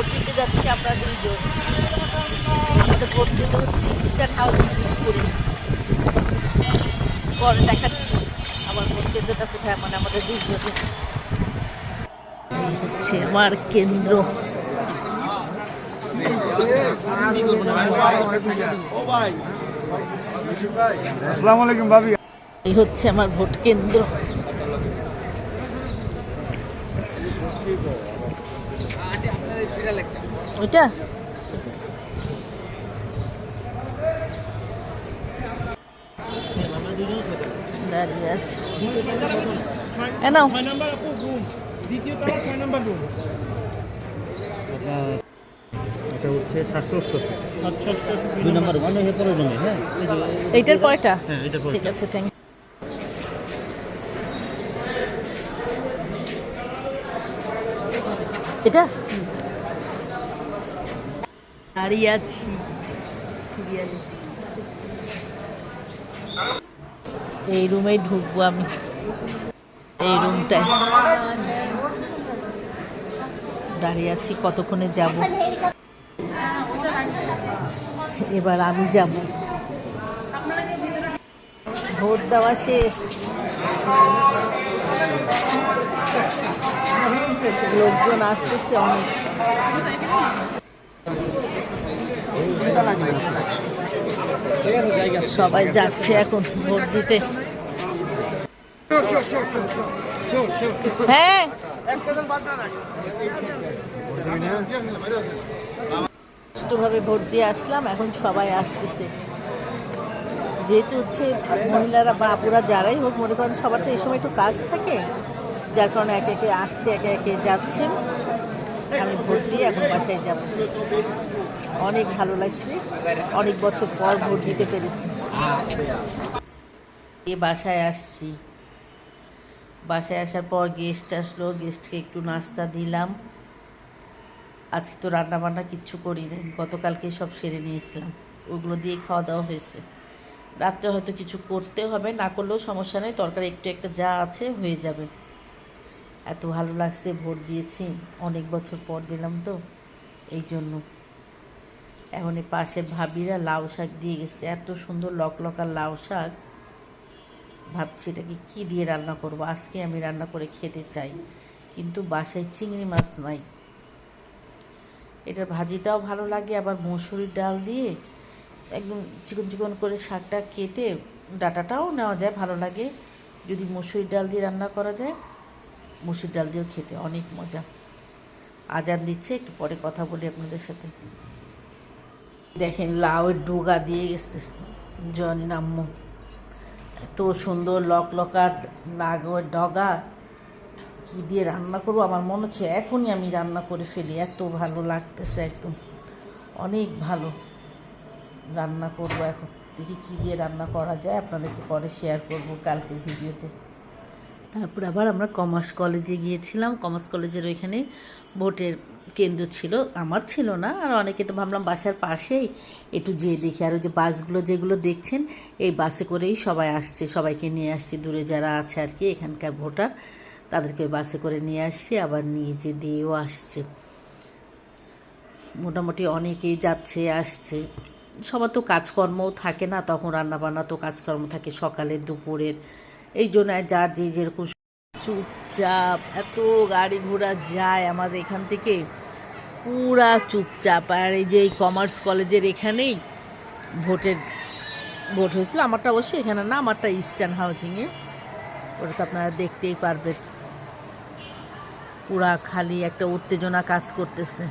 Vote দিতে যাচ্ছি আমরা দুইজন। আমাদের ভোট দিতে হচ্ছে ইস্টার্ন হাউস করে। পরে দেখাচ্ছি আমার ভোট কেন্দ্রটা কোথায় মানে আমাদের দুইজনের হচ্ছে আমার কেন্দ্র। এই হচ্ছে আমার ভোট কেন্দ্র ওইটা ঠিক আছে দাঁড়িয়ে আছে এ নাও ছয় নাম্বার আপু রুম দ্বিতীয় তলা ছয় নাম্বার রুম এটা হচ্ছে সাতশো সাতশো অষ্টআশি দুই নম্বর হে পরে জমি হ্যাঁ? এইটার কয়টা? হ্যাঁ ঠিক আছে থ্যাংক এটা? দাঁড়িয়ে আছি সিরিয়ালে এই রুমেই ঢুকবো আমি। এই রুমটায় দাঁড়িয়ে আছি, কতক্ষণে যাব? এবার আমি যাব। ভোট দেওয়া শেষ। লোকজন আসতেছে অনেক। সবাই যাচ্ছে এখন ভোট দিতে। হ্যাঁ। ভোট দিয়ে আসলাম, এখন সবাই আসতেছে। যেহেতু হচ্ছে মহিলারা বা আপুরা যারাই হোক, মনে করেন সবার তো এই সময় একটু কাজ থাকে, যার কারণে একে একে আসছে, একে একে যাচ্ছে দিয়ে এখন বাসায় যাব। অনেক ভালো লাগছে। অনেক বছর পর ভোট দিতে পেরেছি। এ বাসায় আসছি। বাসায় আসার পর গেস্ট আসলো। গেস্টকে একটু নাস্তা দিলাম। আজকে তো রান্না বান্না কিচ্ছু করি নাই গতকালকে সব সেরে নিয়েছিলাম। ওগুলো দিয়ে খাওয়া দাওয়া হয়েছে। রাত্রে হয়তো কিছু করতে হবে, না করলেও সমস্যা নেই। তরকারি একটু একটা যা আছে হয়ে যাবে। এত ভালো লাগছে, ভোট দিয়েছি, অনেক বছর পর দিলাম তো, এই জন্য। এখন এই পাশে ভাবিরা লাউ শাক দিয়ে গেছে, এত সুন্দর লকলকার লাউ শাক। ভাবছি এটাকে কী দিয়ে রান্না করব? আজকে আমি রান্না করে খেতে চাই, কিন্তু বাসায় চিংড়ি মাছ নাই। এটার ভাজিটাও ভালো লাগে, আবার মসুরির ডাল দিয়ে একদম চিকন চিকন করে শাকটা কেটে ডাটাটাও নেওয়া যায়, ভালো লাগে। যদি মসুরির ডাল দিয়ে রান্না করা যায় মসুর ডাল দিয়েও খেতে, অনেক মজা। আজান দিচ্ছে, একটু পরে কথা বলি আপনাদের সাথে। দেখেন লাউয়ের ডোগা দিয়ে গেছে, জনি নাম্য এত সুন্দর লক লকার লাগের ডগা। কি দিয়ে রান্না করব? আমার মনে হচ্ছে এখনই আমি রান্না করে ফেলি। এত ভালো লাগতেছে একদম। অনেক ভালো রান্না করব এখন। দেখি কী দিয়ে রান্না করা যায়, আপনাদেরকে পরে শেয়ার করব কালকের ভিডিওতে। তারপর আবার আমরা কমার্স কলেজে গিয়েছিলাম। কমার্স কলেজের ওইখানে ভোটের কেন্দ্র ছিল। আমার ছিল না। আর অনেকে তো ভাবলাম বাসার পাশেই একটু যেয়ে দেখি। আর ওই যে বাসগুলো যেগুলো দেখছেন, এই বাসে করেই সবাই আসছে। সবাইকে নিয়ে আসছে। দূরে যারা আছে আর কি, এখানকার ভোটার, তাদেরকে বাসে করে নিয়ে আসছে। আবার নিয়ে যে দিয়েও আসছে। মোটামুটি অনেকেই যাচ্ছে, আসছে। সবার তো কাজকর্মও থাকে না। তখন রান্নাবান্না তো কাজকর্ম থাকে। সকালের দুপুরের এই জন্য যার যে যেরকম চুপচাপ, এত গাড়ি ঘোড়া যায় আমাদের এখান থেকে, পুরা চুপচাপ। আর এই যে এই কমার্স কলেজের এখানেই ভোটের, ভোট হয়েছিল। আমারটা অবশ্যই এখানে না, আমারটা ইস্টার্ন হাউজিংয়ে ওটা তো আপনারা দেখতেই পারবেন। পুরা খালি একটা উত্তেজনা কাজ করতেছে।